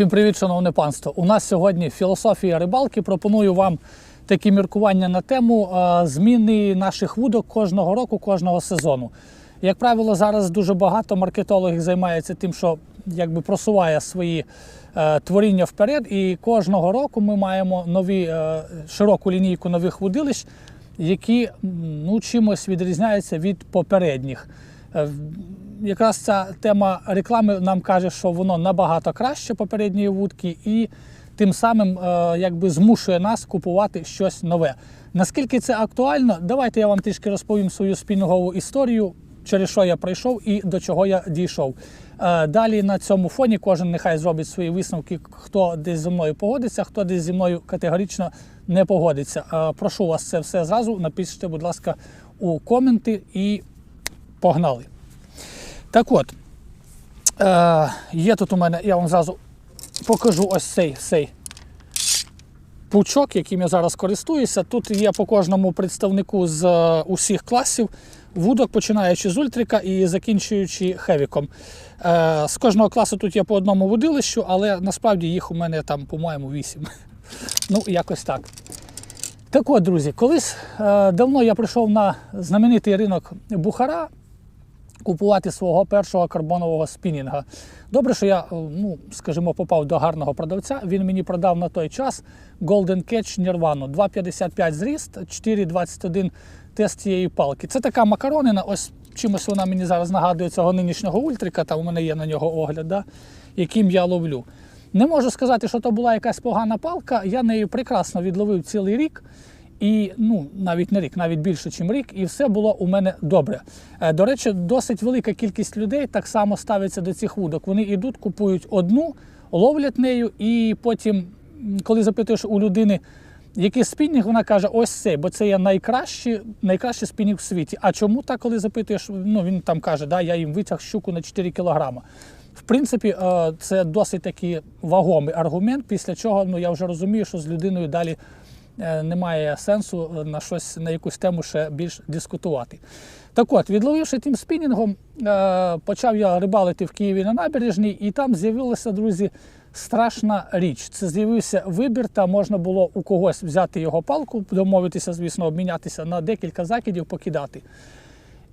Всім привіт, шановне панство. У нас сьогодні філософія рибалки. Пропоную вам такі міркування на тему е, зміни наших вудок кожного року, кожного сезону. Як правило, зараз дуже багато маркетологів займаються тим, що якби просуває свої е, творіння вперед. І кожного року ми маємо нові е, широку лінійку нових вудилищ, які ну, чимось відрізняються від попередніх. Якраз ця тема реклами нам каже, що воно набагато краще попередньої вудки, і тим самим е, якби змушує нас купувати щось нове. Наскільки це актуально, давайте я вам трішки розповім свою спінгову історію, через що я пройшов і до чого я дійшов. Е, Далі на цьому фоні кожен нехай зробить свої висновки, хто десь зі мною погодиться, хто десь зі мною категорично не погодиться. Е, Прошу вас це все зразу. Напишіть, будь ласка, у коменти і погнали. Так от, е, є тут у мене, я вам зразу покажу ось цей, цей пучок, яким я зараз користуюся. Тут є по кожному представнику з е, усіх класів вудок, починаючи з ультрика і закінчуючи хевіком. Е, з кожного класу тут є по одному вудилищу, але насправді їх у мене там, по-моєму, вісім. Ну, якось так. Так от, друзі, колись е, давно я прийшов на знаменитий ринок Бухара купувати свого першого карбонового спінінга. Добре, що я, е, ну, скажімо, попав до гарного продавця. Він мені продав на той час Golden Catch Nirvana 2,55 зріст, 4,21 тест цієї палки. Це така макаронина, ось чимось вона мені зараз нагадує цього нинішнього ультрика, та у мене є на нього огляд, да, яким я ловлю. Не можу сказати, що то була якась погана палка. Я нею прекрасно відловив цілий рік. І ну, навіть не рік, навіть більше, ніж рік, і все було у мене добре. Е, До речі, досить велика кількість людей так само ставиться до цих вудок. Вони йдуть, купують одну, ловлять нею, і потім, коли запитуєш у людини, який спінінг, вона каже, ось цей, бо це є найкращий, найкращий спінінг в світі. А чому так, коли запитуєш, ну він там каже, да, я їм витяг щуку на 4 кілограма. В принципі, е, це досить такий вагомий аргумент, після чого ну, я вже розумію, що з людиною далі немає сенсу е, на щось на якусь тему ще більш дискутувати. Так от, відловивши тим спінінгом, е, почав я рибалити в Києві на набережній, і там з'явилася, друзі, страшна річ. Це з'явився вибір, та можна було у когось взяти його палку, домовитися, звісно, обмінятися на декілька закидів, покидати.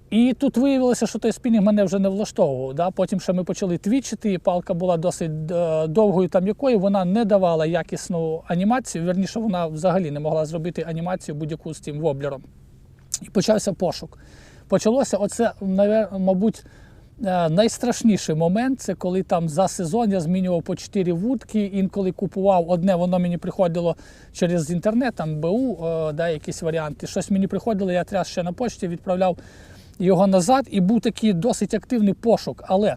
І тут виявилося, що той спінінг мене вже не влаштовував. Да? Потім ще ми почали твічити, і палка була досить е, довгою та м'якою, вона не давала якісну анімацію. Вірніше, вона взагалі не могла зробити анімацію будь-яку з тим воблером. І почався пошук. Почалося оце, мабуть, е, найстрашніший момент це коли там за сезон я змінював по 4 вудки, інколи купував одне, воно мені приходило через інтернет, там БУ, е, да, якісь варіанти. Щось мені приходило, я тряс ще на почті, відправляв його назад, і був такий досить активний пошук. Але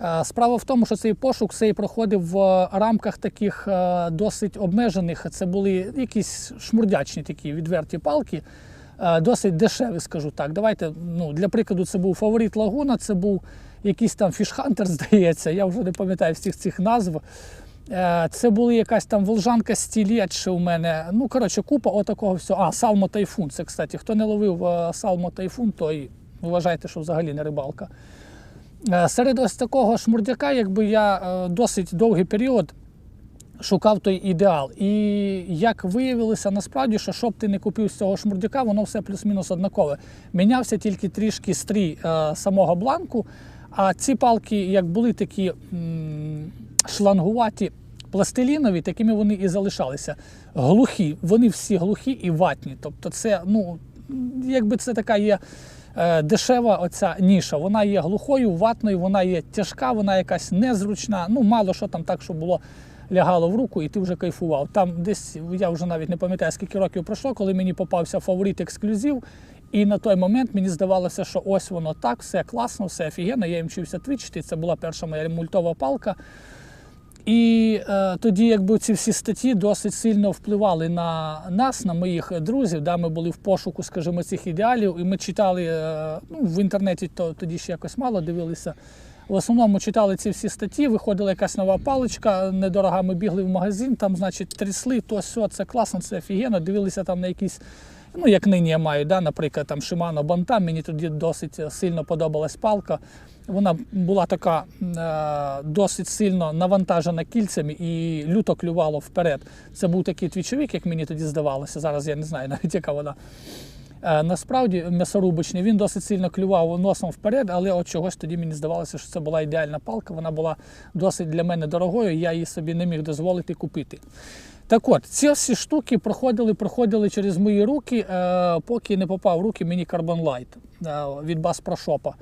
е, справа в тому, що цей пошук цей проходив в рамках таких е, досить обмежених. Це були якісь шмурдячні такі відверті палки. е, Досить дешеві, скажу так. Давайте, ну, для прикладу, це був фаворит Лагуна, це був якийсь там фішхантер, здається, я вже не пам'ятаю всіх цих назв. Це була якась там волжанка стілет ще у мене. Ну, коротше, купа отакого всього. А, Салмо Тайфун. Це, кстати, хто не ловив Салмо Тайфун, той вважайте, що взагалі не рибалка. Е, Серед ось такого шмурдяка, якби я е, досить довгий період шукав той ідеал. І як виявилося, насправді, що щоб ти не купив з цього шмурдяка, воно все плюс-мінус однакове. Мінявся тільки трішки стрій е, самого бланку. А ці палки, як були такі шлангуваті, пластилінові, такими вони і залишалися. Глухі, вони всі глухі і ватні. Тобто, це, ну, якби це така є дешева оця ніша. Вона є глухою, ватною, вона є тяжка, вона якась незручна. Ну, мало що там так, щоб було лягало в руку, і ти вже кайфував. Там десь я вже навіть не пам'ятаю, скільки років пройшло, коли мені попався фаворит ексклюзив. І на той момент мені здавалося, що ось воно так, все класно, все офігенно. Я їм вчився твічити. Це була перша моя мультова палка. І е, тоді, якби ці всі статті досить сильно впливали на нас, на моїх друзів. Да, ми були в пошуку, скажімо, цих ідеалів, і ми читали е, ну, в інтернеті, то тоді ще якось мало дивилися. В основному читали ці всі статті, виходила якась нова паличка недорога. Ми бігли в магазин, там, значить, трясли, то все, це класно, це офігенно. Дивилися там на якісь Ну, як нині я маю, да, наприклад, там Shimano Bantam, мені тоді досить сильно подобалась палка. Вона була така е, досить сильно навантажена кільцями і люто клювало вперед. Це був такий твічовик, як мені тоді здавалося. Зараз я не знаю навіть, яка вона. Е, Насправді м'ясорубочний, він досить сильно клював носом вперед, але от чогось тоді мені здавалося, що це була ідеальна палка. Вона була досить для мене дорогою, я її собі не міг дозволити купити. Так от, ці всі штуки проходили, проходили через мої руки, е, поки не попав в руки мені Carbon Light від Bass Pro Shop.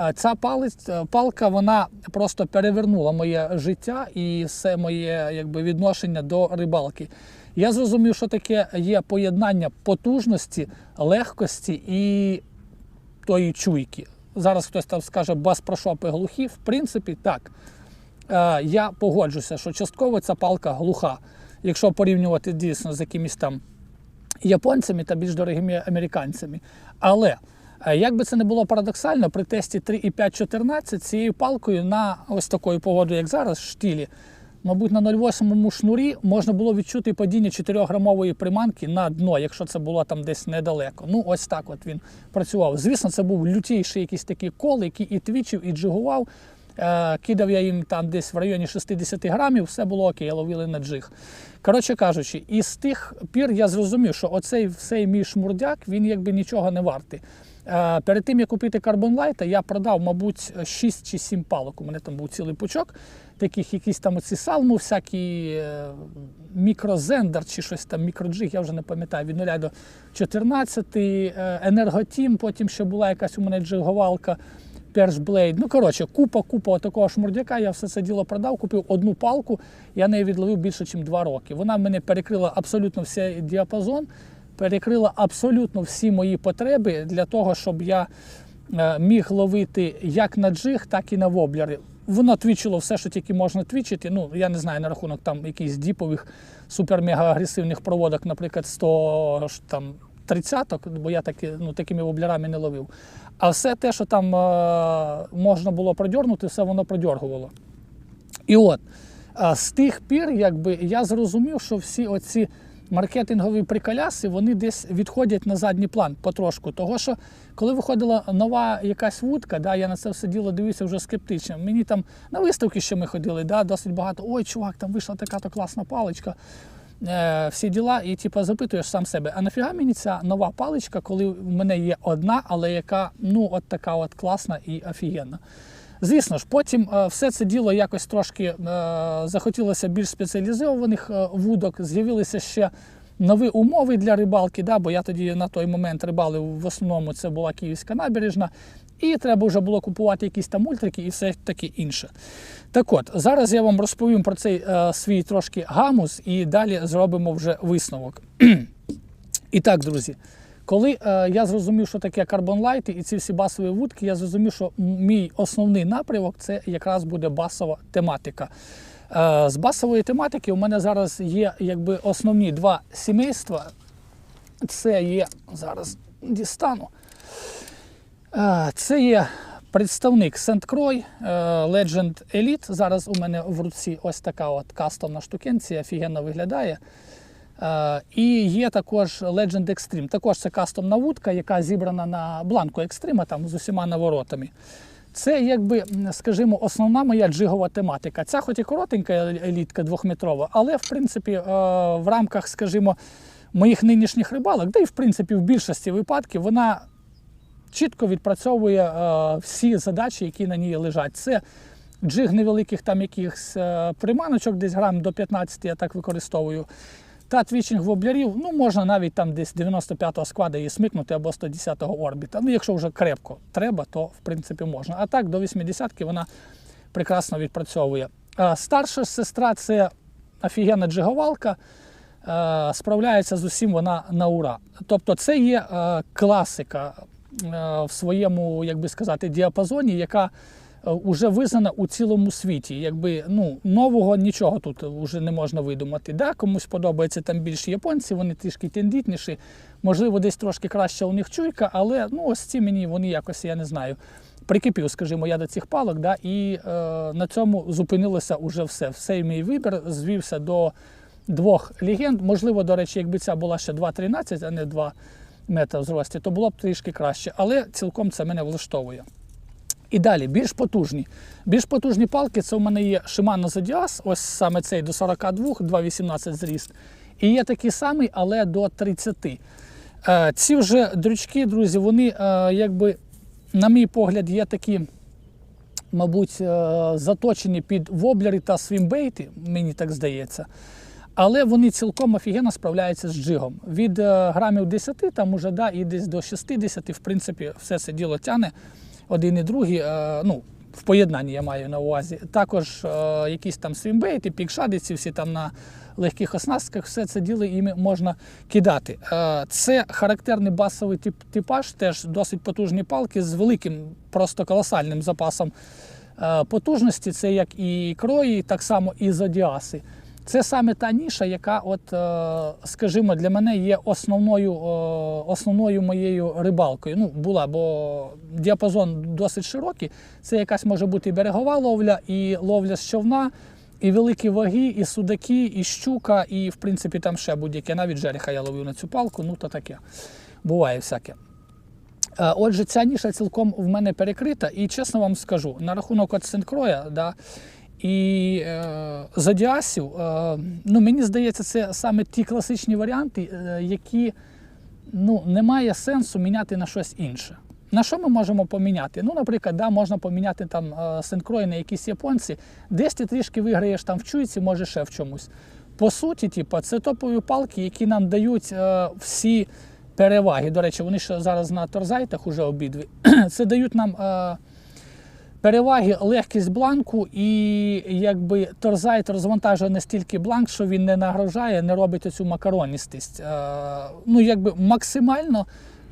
Е, Ця палець, е, палка вона просто перевернула моє життя і все моє якби, відношення до рибалки. Я зрозумів, що таке є поєднання потужності, легкості і тої чуйки. Зараз хтось там скаже бас про шопи глухі. В принципі, так. Е, я погоджуся, що частково ця палка глуха, якщо порівнювати дійсно з якимись там японцями та більш дорогими американцями. Але як би це не було парадоксально, при тесті 3,5-14 цією палкою на ось такою погодою, як зараз, штілі, мабуть, на 0,8 шнурі можна було відчути падіння 4-грамової приманки на дно, якщо це було там десь недалеко. Ну, ось так от він працював. Звісно, це був лютіший якийсь такий кол, який і твічив, і джигував. Е, Кидав я їм там десь в районі 60 грамів, все було окей, ловили на джиг. Коротше кажучи, і з тих пір я зрозумів, що оцей всей мій шмурдяк, він якби нічого не вартий. Е, Перед тим, як купити Light, я продав, мабуть, 6 чи 7 палок. У мене там був цілий пучок, таких якісь там оці салму, всякі е, мікрозендер чи щось там, мікроджиг, я вже не пам'ятаю, від 0 до 14, е, енерготім, потім ще була якась у мене джиговалка. Першблейд. Ну, коротше, купа, купа такого шмурдяка. Я все це діло продав, купив одну палку, я неї відловив більше, ніж 2 роки. Вона мене перекрила абсолютно всій діапазон, перекрила абсолютно всі мої потреби для того, щоб я е, міг ловити як на джиг, так і на воблери. Воно твічило все, що тільки можна твічити. Ну, я не знаю на рахунок там якихось діпових супер-мега-агресивних проводок, наприклад, 100 ж там, тридцяток, бо я таки, ну, такими воблерами не ловив. А все те, що там е, можна було продьорнути, все воно продьоргувало. І от е, з тих пір, якби я зрозумів, що всі оці маркетингові приколяси, вони десь відходять на задній план потрошку. Того що коли виходила нова якась вудка, да, я на це все діло дивився вже скептично. Мені там на виставки ще ми ходили, да, досить багато. Ой, чувак, там вийшла така то класна паличка. Е, всі діла, і типу, запитуєш сам себе, а нафіга мені ця нова паличка, коли в мене є одна, але яка ну от така от класна і офігенна. Звісно ж, потім е, все це діло якось трошки е, захотілося більш спеціалізованих е, вудок, з'явилися ще нові умови для рибалки, да, бо я тоді на той момент рибалив в основному це була Київська набережна, і треба вже було купувати якісь там ультрики і все таке інше. Так от, зараз я вам розповім про цей е, свій трошки гамус і далі зробимо вже висновок. І так, друзі, коли е, я зрозумів, що таке Light і ці всі басові вудки, я зрозумів, що мій основний напрямок це якраз буде басова тематика. Е, з басової тематики у мене зараз є якби основні два сімейства. Це є зараз дістану. Е, Це є представник Сент-Крой Legend Elite. Зараз у мене в руці ось така от кастомна штукенція, офігенно виглядає. Е, І є також Legend Extreme. Також це кастомна вудка, яка зібрана на бланку Extreme там з усіма наворотами. Це, якби, скажімо, основна моя джигова тематика. Ця хоч і коротенька елітка двохметрова, але в принципі е, в рамках, скажімо, моїх нинішніх рибалок, да і в принципі в більшості випадків вона чітко відпрацьовує е, всі задачі, які на ній лежать. Це джиг невеликих там якихось е, приманочок, десь грам до 15 я так використовую. Та твічинг воблерів, ну можна навіть там десь 95-го складу її смикнути або 110-го орбіта. Ну, якщо вже крепко треба, то в принципі можна. А так до 80-ки вона прекрасно відпрацьовує. Старша сестра це офігенна джиговалка. Справляється з усім вона на ура. Тобто, це є класика в своєму, як би сказати, діапазоні, яка вже визнана у цілому світі. Якби ну нового нічого тут вже не можна видумати. Да, комусь подобається там більше японці, вони трішки тендітніші, можливо, десь трошки краще у них чуйка, але ну ось ці мені вони якось, я не знаю. Прикипів, скажімо, я до цих палок, да, і е, на цьому зупинилося уже все. Все мій вибір звівся до двох легенд. Можливо, до речі, якби ця була ще 2.13, а не 2. метра в зрості, то було б трішки краще. Але цілком це мене влаштовує. І далі, більш потужні. Більш потужні палки це у мене є Shimano Zodias, ось саме цей до 42, 2,18 зріст. І є такий самий, але до 30. Е, Ці вже дрючки, друзі, вони е, якби, на мій погляд, є такі, мабуть, е, заточені під воблери та свімбейти, мені так здається. Але вони цілком офігенно справляються з джигом. Від грамів 10 там уже да, і десь до 60, в принципі, все це діло тяне один і другий. е, ну, в поєднанні я маю на увазі. Також е, якісь там свімбейти, пікшадиці, всі там на легких оснастках, все це діло іми можна кидати. Е, це характерний басовий тип, типаж, теж досить потужні палки з великим, просто колосальним запасом е, потужності. Це як і крої, так само і зодіаси. Це саме та ніша, яка, от, е, скажімо, для мене є основною, е, основною моєю рибалкою. Ну, була, бо діапазон досить широкий. Це якась може бути і берегова ловля, і ловля з човна, і великі ваги, і судаки, і щука, і в принципі там ще будь-яке. Навіть жереха я ловив на цю палку, ну то таке. Буває всяке. Е, Отже, ця ніша цілком в мене перекрита, і чесно вам скажу, на рахунок от Сенкроя, да, і е, Зодіасів, е, ну, мені здається, це саме ті класичні варіанти, е, які ну, немає сенсу міняти на щось інше. На що ми можемо поміняти? Ну, наприклад, да, можна поміняти там е, синкрой на якісь японці, десь ти трішки виграєш там в чуйці, може ще в чомусь. По суті, типу, це топові палки, які нам дають е, всі переваги. До речі, вони ще зараз на торзайтах уже обидві. Це дають нам. Е, Переваги легкість бланку і якби торзайт розвантажує настільки бланк, що він не нагрожає, не робить оцю макароністість. Е, ну, якби максимально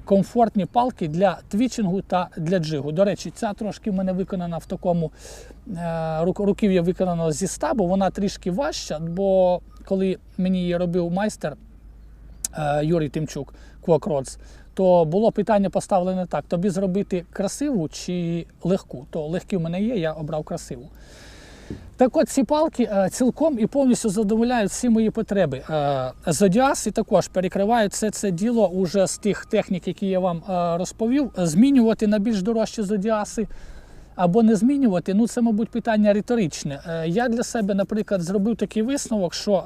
комфортні палки для твічингу та для джигу. До речі, ця трошки в мене виконана в такому е, рук- руків'я виконано зі стабу, вона трішки важча, бо коли мені її робив майстер, е, Юрій Тимчук, Квокродс, то було питання поставлене так: тобі зробити красиву чи легку. То легкі в мене є, я обрав красиву. Так от ці палки е, цілком і повністю задовольняють всі мої потреби. Е, Зодіаси також перекривають все це діло уже з тих технік, які я вам е, розповів. Змінювати на більш дорожчі зодіаси або не змінювати, ну це, мабуть, питання риторичне. Я для себе, наприклад, зробив такий висновок, що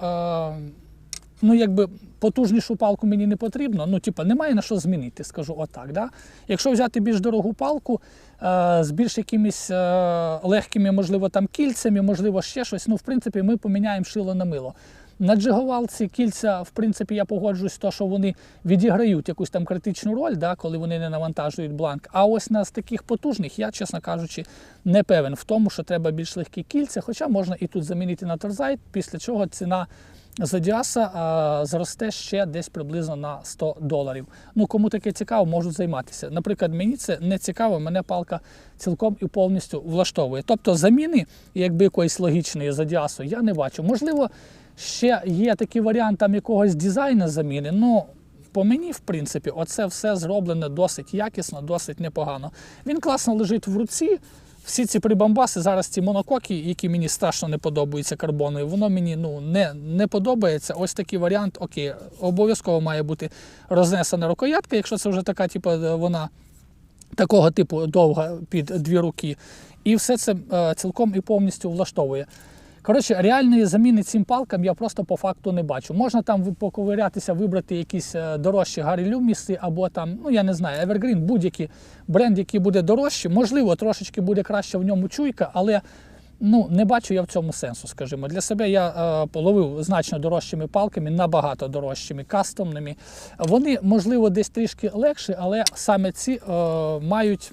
ну, якби потужнішу палку мені не потрібно. Ну, типа, немає на що змінити, скажу отак. Да? Якщо взяти більш дорогу палку е, з більш якимись е, легкими, можливо, там кільцями, можливо, ще щось, ну, в принципі, ми поміняємо шило на мило. На джиговалці кільця, в принципі, я погоджуюсь то, що вони відіграють якусь там критичну роль, да, коли вони не навантажують бланк. А ось на з таких потужних, я, чесно кажучи, не певен в тому, що треба більш легкі кільця, хоча можна і тут замінити на торзайт, після чого ціна Зодіаса зросте ще десь приблизно на 100 доларів. Ну, кому таке цікаво, можуть займатися. Наприклад, мені це не цікаво, мене палка цілком і повністю влаштовує. Тобто заміни, якби якоїсь логічної зодіасу, я не бачу. Можливо, ще є такий варіант там якогось дизайну заміни. Ну, по мені, в принципі, оце все зроблено досить якісно, досить непогано. Він класно лежить в руці. Всі ці прибамбаси, зараз ці монококи, які мені страшно не подобаються карбоною, воно мені ну, не, не подобається. Ось такий варіант, окей, обов'язково має бути рознесена рукоятка, якщо це вже така, типу, вона такого типу довга під дві руки. І все це е, цілком і повністю влаштовує. Коротше, реальної заміни цим палкам я просто по факту не бачу. Можна там поковирятися, вибрати якісь е, дорожчі Гаррі Люміси або там, ну я не знаю, Evergreen, будь-який бренд, який буде дорожчий. Можливо, трошечки буде краще в ньому чуйка, але ну, не бачу я в цьому сенсу, скажімо. Для себе я е, половив значно дорожчими палками, набагато дорожчими, кастомними. Вони, можливо, десь трішки легші, але саме ці е, мають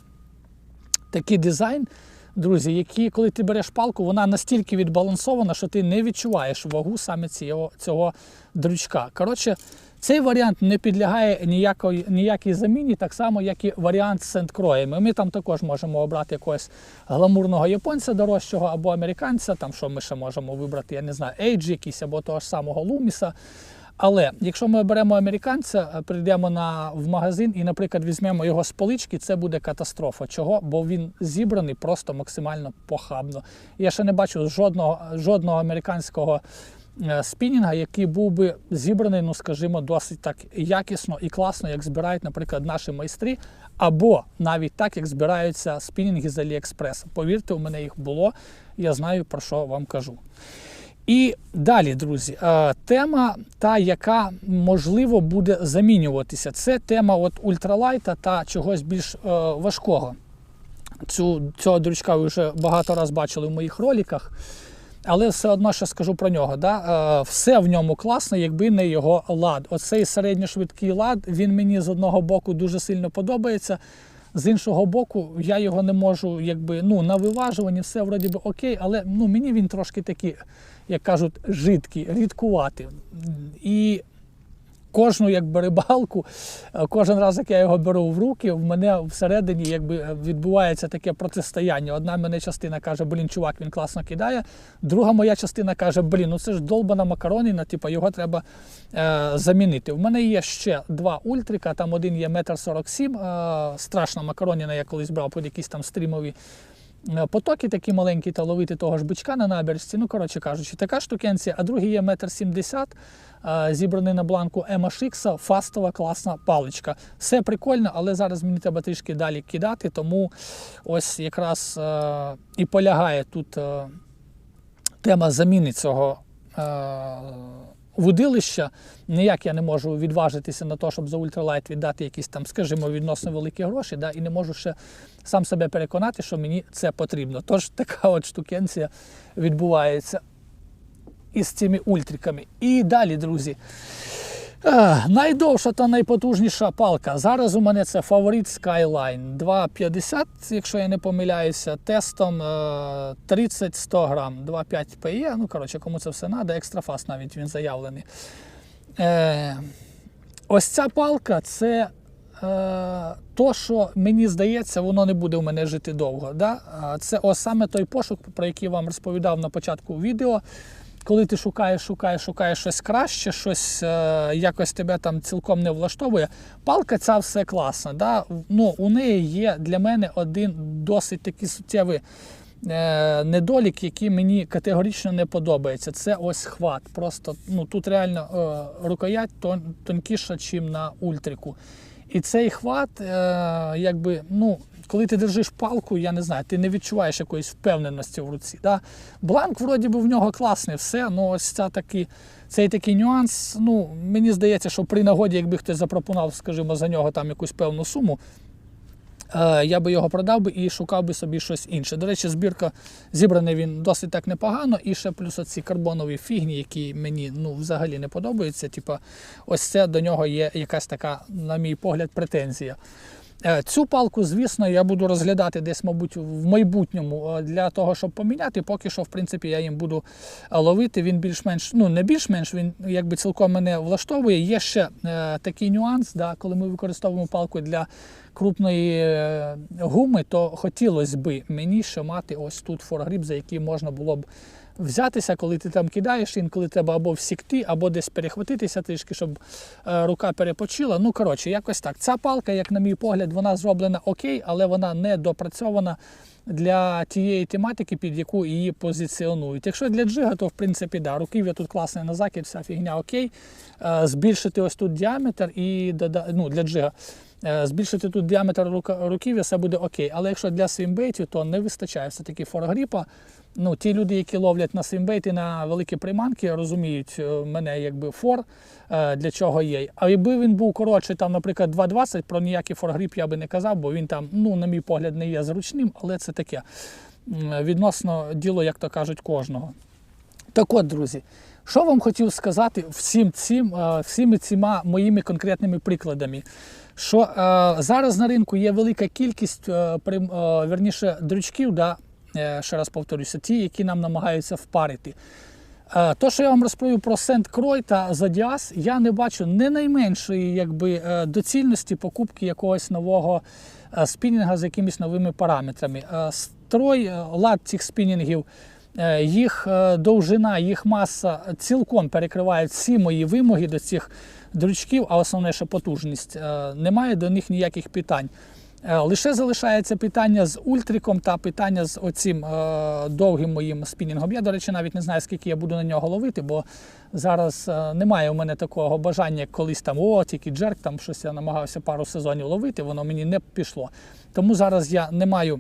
такий дизайн, друзі, які, коли ти береш палку, вона настільки відбалансована, що ти не відчуваєш вагу саме цього, цього дрючка. Коротше, цей варіант не підлягає ніякої, ніякій заміні, так само, як і варіант з сент-кроями. Ми там також можемо обрати якогось гламурного японця дорожчого або американця, там що ми ще можемо вибрати, я не знаю, Ейджі якийсь або того ж самого Луміса. Але якщо ми беремо американця, е, прийдемо на, в магазин і, наприклад, візьмемо його з полички, це буде катастрофа. Чого? Бо він зібраний просто максимально похабно. Я ще не бачу жодного, жодного американського е, спінінга, який був би зібраний, ну скажімо, досить так якісно і класно, як збирають, наприклад, наші майстри, або навіть так, як збираються спінінги з Аліекспрес. Повірте, у мене їх було, я знаю про що вам кажу. І далі, друзі, е, тема, та, яка можливо буде замінюватися, це тема от ультралайта та чогось більш е, важкого. Цю, Цього дрючка ви вже багато разів бачили в моїх роликах, але все одно ще скажу про нього. Да? Е, Все в ньому класно, якби не його лад. Оцей середньошвидкий лад, він мені з одного боку дуже сильно подобається. З іншого боку, я його не можу, якби ну на виважуванні все вроді би окей, але ну мені він трошки такий, як кажуть, жидкий, рідкувати. І кожну якби рибалку, е, кожен раз, як я його беру в руки, в мене всередині якби відбувається таке протистояння. Одна мене частина каже, блін, чувак, він класно кидає. Друга моя частина каже, блін, ну це ж долбана макароніна, типу, його треба е, замінити. У мене є ще два ультрика, там один є метр сорок сім, е, страшна макароніна, я колись брав під якісь там стрімові. Е, Потоки такі маленькі та ловити того ж бичка на набережці. Ну, коротше кажучи, така штукенція, а другий є метр сімдесят, е, зібраний на бланку MHX, фастова класна паличка. Все прикольно, але зараз мені треба трішки далі кидати, тому ось якраз е, і полягає тут е, тема заміни цього. е, Водилища, ніяк я не можу відважитися на те, щоб за ультралайт віддати якісь там, скажімо, відносно великі гроші, да, і не можу ще сам себе переконати, що мені це потрібно. Тож така от штукенція відбувається із цими ультриками. І далі, друзі. Е, найдовша та найпотужніша палка. Зараз у мене це фаворит Skyline 2,50, якщо я не помиляюся, тестом е, 30-100 грам, 2,5 PE. Ну, коротше, кому це все треба, екстрафаст навіть він заявлений. Е, ось ця палка це е, то, що мені здається, воно не буде у мене жити довго. Да? Це ось саме той пошук, про який вам розповідав на початку відео. Коли ти шукаєш, шукаєш, шукаєш щось краще, щось е, якось тебе там цілком не влаштовує. Палка ця все класна. Да? Ну, у неї є для мене один досить такий суттєвий е, недолік, який мені категорично не подобається. Це ось хват. Просто ну, тут реально е, рукоять тон, тонкіша, ніж на ультрику. І цей хват, якби, ну, коли ти держиш палку, я не знаю, ти не відчуваєш якоїсь впевненості в руці. Да? Бланк, вроді би, в нього класний, все, ну ось ця такі, цей такий нюанс. Ну, мені здається, що при нагоді, якби хтось запропонував, скажімо, за нього там якусь певну суму, е, я би його продав би і шукав би собі щось інше. До речі, збірка зібраний він досить так непогано. І ще плюс оці карбонові фігні, які мені ну, взагалі не подобаються. Типа, ось це до нього є якась така, на мій погляд, претензія. Е, Цю палку, звісно, я буду розглядати десь, мабуть, в майбутньому е, для того, щоб поміняти. Поки що, в принципі, я їм буду е, ловити. Він більш-менш, ну не більш-менш, він якби цілком мене влаштовує. Є ще е, такий нюанс, да, коли ми використовуємо палку для крупної гуми, то хотілося б мені ще мати ось тут форгріп, за який можна було б взятися, коли ти там кидаєш, інколи треба або всікти, або десь перехватитися трішки, щоб е, рука перепочила. Ну, коротше, якось так. Ця палка, як на мій погляд, вона зроблена окей, але вона не допрацьована для тієї тематики, під яку її позиціонують. Якщо для джига, то в принципі да, руків'я тут класний на закид, вся фігня окей. Е, збільшити ось тут діаметр і ну, для джига. Е, Збільшити тут діаметр руків'я, все буде окей. Але якщо для свімбейтів, то не вистачає все-таки форгріпа. Ну, ті люди, які ловлять на свімбейти на великі приманки, розуміють е, мене якби фор, е, для чого є. А якби він був коротший, там, наприклад, 2,20, про ніякий форгріп я би не казав, бо він там, ну, на мій погляд, не є зручним, але це таке відносно діло, як то кажуть, кожного. Так от, друзі, що вам хотів сказати всім цим, е, всіми цими моїми конкретними прикладами? Що е, зараз на ринку є велика кількість, е, прим- е, верніше, дрючків, да, ще раз повторюся, ті, які нам намагаються впарити. Е, То, що я вам розповів про Сент Крой та Зодіас, я не бачу не найменшої якби, е, доцільності покупки якогось нового е, спінінга з якимись новими параметрами. Е, Строй, е, лад цих спінінгів, е, їх е, довжина, їх маса цілком перекривають всі мої вимоги до цих дрючків, а основне, що потужність. Е, Немає до них ніяких питань. Е, Лише залишається питання з ультриком та питання з оцим е, довгим моїм спінінгом. Я, до речі, навіть не знаю, скільки я буду на нього ловити, бо зараз е, немає у мене такого бажання, як колись там о, тільки джерк, там щось я намагався пару сезонів ловити, воно мені не пішло. Тому зараз я не маю.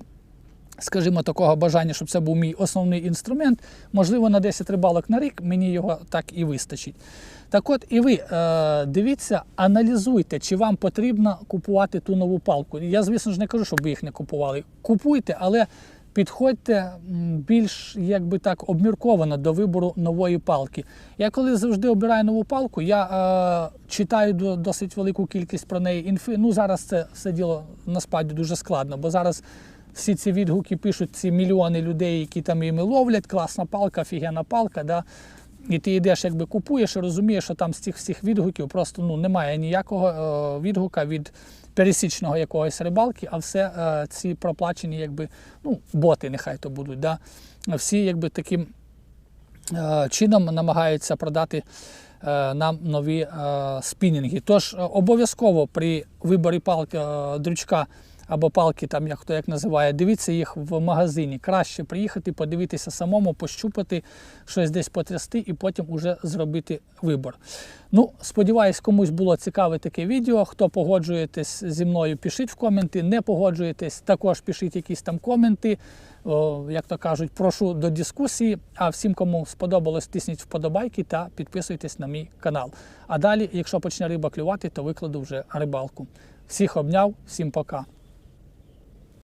Скажімо, такого бажання, щоб це був мій основний інструмент. Можливо, на 10 рибалок на рік мені його так і вистачить. Так от, і ви е, дивіться, аналізуйте, чи вам потрібно купувати ту нову палку. Я, звісно ж, не кажу, щоб ви їх не купували. Купуйте, але підходьте більш якби так обмірковано до вибору нової палки. Я коли завжди обираю нову палку, я е, читаю досить велику кількість про неї інфи. Ну зараз це все діло насправді дуже складно, бо зараз всі ці відгуки пишуть ці мільйони людей, які там їми ловлять, класна палка, офігенна палка. Да? І ти йдеш, якби купуєш і розумієш, що там з цих всіх відгуків просто ну, немає ніякого е, відгука від пересічного якогось рибалки, а все е, ці проплачені, якби, ну, боти, нехай то будуть. Да? Всі якби таким е, чином намагаються продати е, нам нові е, спінінги. Тож е, обов'язково при виборі палки е, дрючка або палки, там як хто як називає, дивіться їх в магазині. Краще приїхати, подивитися самому, пощупати, щось десь потрясти і потім уже зробити вибор. Ну, сподіваюсь, комусь було цікаве таке відео. Хто погоджуєтесь зі мною, пишіть в коменти. Не погоджуєтесь, також пишіть якісь там коменти. О, як то кажуть, прошу до дискусії. А всім, кому сподобалось, тисніть вподобайки та підписуйтесь на мій канал. А далі, якщо почне риба клювати, то викладу вже рибалку. Всіх обняв, всім пока.